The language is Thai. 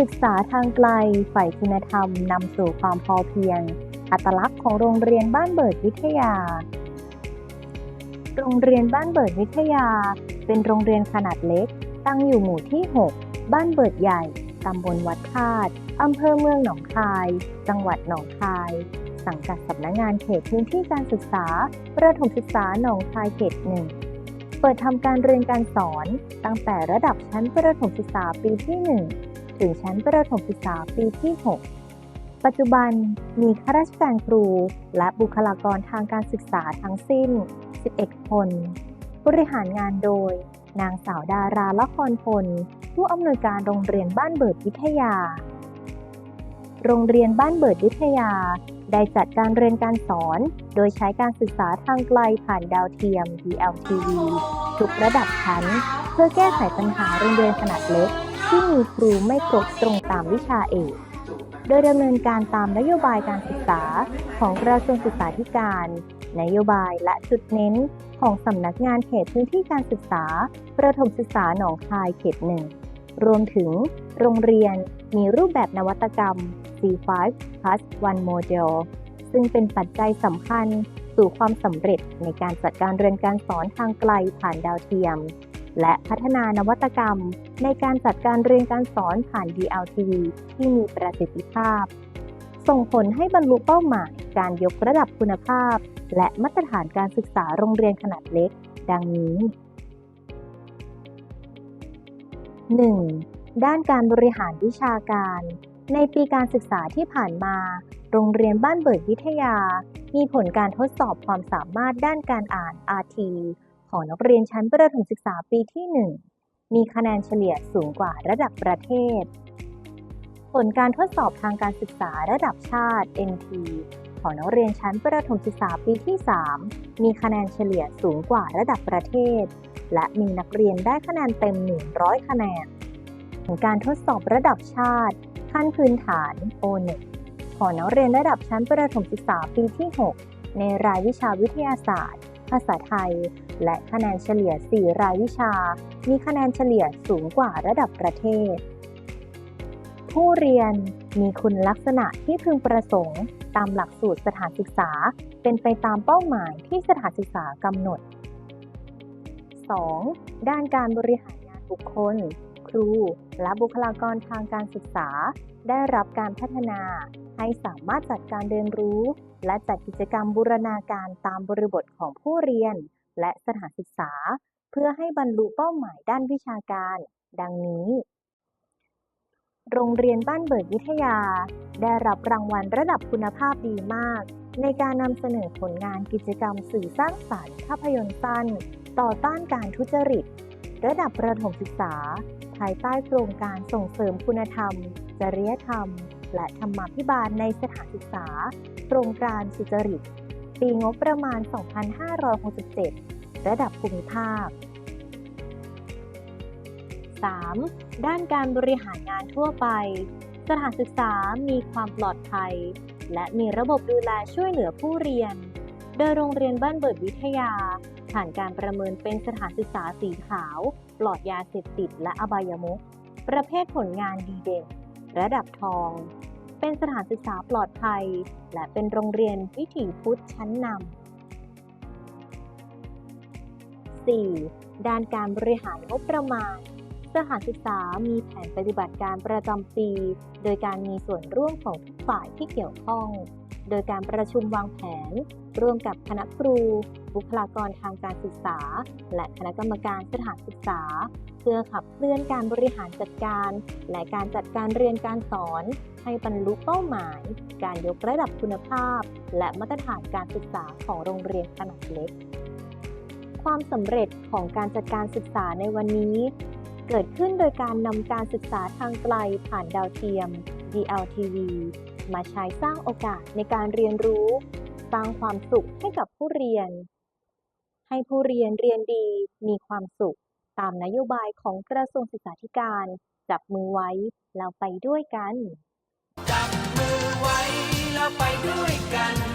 ศึกษาทางไกลฝ่ายคุณธรรมนำสู่ความพอเพียง อัตลักษณ์ของโรงเรียนบ้านเบิดวิทยา โรงเรียนบ้านเบิดวิทยา เป็นโรงเรียนขนาดเล็ก ตั้งอยู่หมู่ที่ 6 บ้านเบิดใหญ่ ตำบลวัดคาดอำเภอเมืองหนองคาย จังหวัดหนองคาย สังกัดสำนักงานเขตพื้นที่การศึกษา ประถมศึกษาหนองคายเขตหนึ่งเปิดทำการเรียนการสอนตั้งแต่ระดับชั้นประถมศึกษาปีที่ 1 ถึงชั้นประถมศึกษาปีที่ 6 ปัจจุบันมีข้าราชการครู และบุคลากรทางการศึกษาทั้งสิ้น 11 คน บริหารงานโดย นางสาวดาราละครพล ผู้อำนวยการโรงเรียนบ้านเบิดวิทยา โรงเรียนบ้านเบิดวิทยา ได้จัดการเรียนการสอน โดยใช้การศึกษาทางไกลผ่านดาวเทียม DLTV ทุกระดับชั้น เพื่อแก้ไขปัญหาโรงเรียนขนาดเล็ก ที่มีครูไม่ครบตรงตามวิชาเอก โดยดำเนินการตามนโยบายการศึกษาของกระทรวงศึกษาธิการ นโยบายและจุดเน้นของสำนักงานเขตพื้นที่การศึกษา ประถมศึกษาหนองคายเขตหนึ่ง รวมถึงโรงเรียนมีรูปแบบนวัตกรรม C5 plus 1 Model ซึ่งเป็นปัจจัยสำคัญสู่ความสำเร็จในการจัดการเรียนการสอนทางไกลผ่านดาวเทียม และพัฒนานวัตกรรม ในการจัดการเรียนการสอนผ่าน DLTV ที่มีประสิทธิภาพ ส่งผลให้บรรลุเป้าหมายการยกระดับคุณภาพ และมาตรฐานการศึกษาโรงเรียนขนาดเล็ก ดังนี้ 1. ด้านการบริหารวิชาการ ในปีการศึกษาที่ผ่านมา โรงเรียนบ้านเบิดวิทยา มีผลการทดสอบความสามารถด้านการอ่าน RT ของนักเรียนชั้นประถมศึกษาปีที่ 1 มีคะแนนเฉลี่ยสูงกว่าระดับประเทศ ผลการทดสอบทางการศึกษาระดับชาติ NT ของนักเรียนชั้นประถมศึกษาปีที่ 3 มีคะแนนเฉลี่ยสูงกว่าระดับประเทศ และมีนักเรียนได้คะแนนเต็ม 100 คะแนนผลการทดสอบระดับชาติ ขั้นพื้นฐาน O1 ของนักเรียนระดับชั้นประถมศึกษาปีที่ 6 ในรายวิชาวิทยาศาสตร์ ภาษาไทย และคะแนนเฉลี่ย 4 รายวิชา มีคะแนนเฉลี่ยสูงกว่าระดับประเทศ ผู้เรียนมีคุณลักษณะที่พึงประสงค์ ตามหลักสูตรสถานศึกษา เป็นไปตามเป้าหมายที่สถานศึกษากำหนด 2. ด้านการบริหารงานบุคคล ครู และบุคลากรทางการศึกษา ได้รับการพัฒนา ให้สามารถจัดการเรียนรู้ และจัดกิจกรรมบูรณาการตามบริบทของผู้เรียน และสถานศึกษา เพื่อให้บรรลุเป้าหมายด้านวิชาการ ดังนี้ โรงเรียนบ้านเบิดวิทยา ได้รับรางวัลระดับคุณภาพดีมาก ในการนำเสนอผลงานกิจกรรมสื่อสร้างสรรค์ภาพยนตร์สั้น ต่อต้านการทุจริต ระดับประถมศึกษา ภายใต้โครงการส่งเสริมคุณธรรม จริยธรรม และธรรมาภิบาลในสถานศึกษา โครงการสุจริต ปีงบประมาณ 2567 ระดับภูมิภาค 3. ด้านการบริหารงานทั่วไป สถานศึกษามีความปลอดภัย และมีระบบดูแลช่วยเหลือผู้เรียน โดยโรงเรียนบ้านเบิดวิทยา ผ่านการประเมินเป็นสถานศึกษาสีขาว ปลอดยาเสพติดและอบายมุขประเภทผลงานดีเด่น ระดับทอง เป็นสถานศึกษาปลอดภัย และเป็นโรงเรียนวิถีพุทธชั้นนำ 4. ด้านการบริหารงบประมาณ สถานศึกษามีแผนปฏิบัติการประจำปี โดยการมีส่วนร่วมของทุกฝ่ายที่เกี่ยวข้อง โดยการประชุมวางแผน ร่วมกับคณะครู บุคลากรทางการศึกษา และคณะกรรมการสถานศึกษา เพื่อขับเคลื่อนการบริหารจัดการ และการจัดการเรียนการสอน ให้บรรลุเป้าหมาย การยกระดับคุณภาพ และมาตรฐานการศึกษาของโรงเรียนขนาดเล็ก ความสำเร็จของการจัดการศึกษาในวันนี้ เกิดขึ้นโดยการนำการศึกษาทางไกลผ่านดาวเทียม DLTV มาใช้สร้างโอกาสในการเรียนรู้ สร้างความสุขให้กับผู้เรียน ให้ผู้เรียนเรียนดีมีความสุข ตามนโยบายของกระทรวงศึกษาธิการ จับมือไว้แล้วไปด้วยกัน จับมือไว้แล้วไปด้วยกัน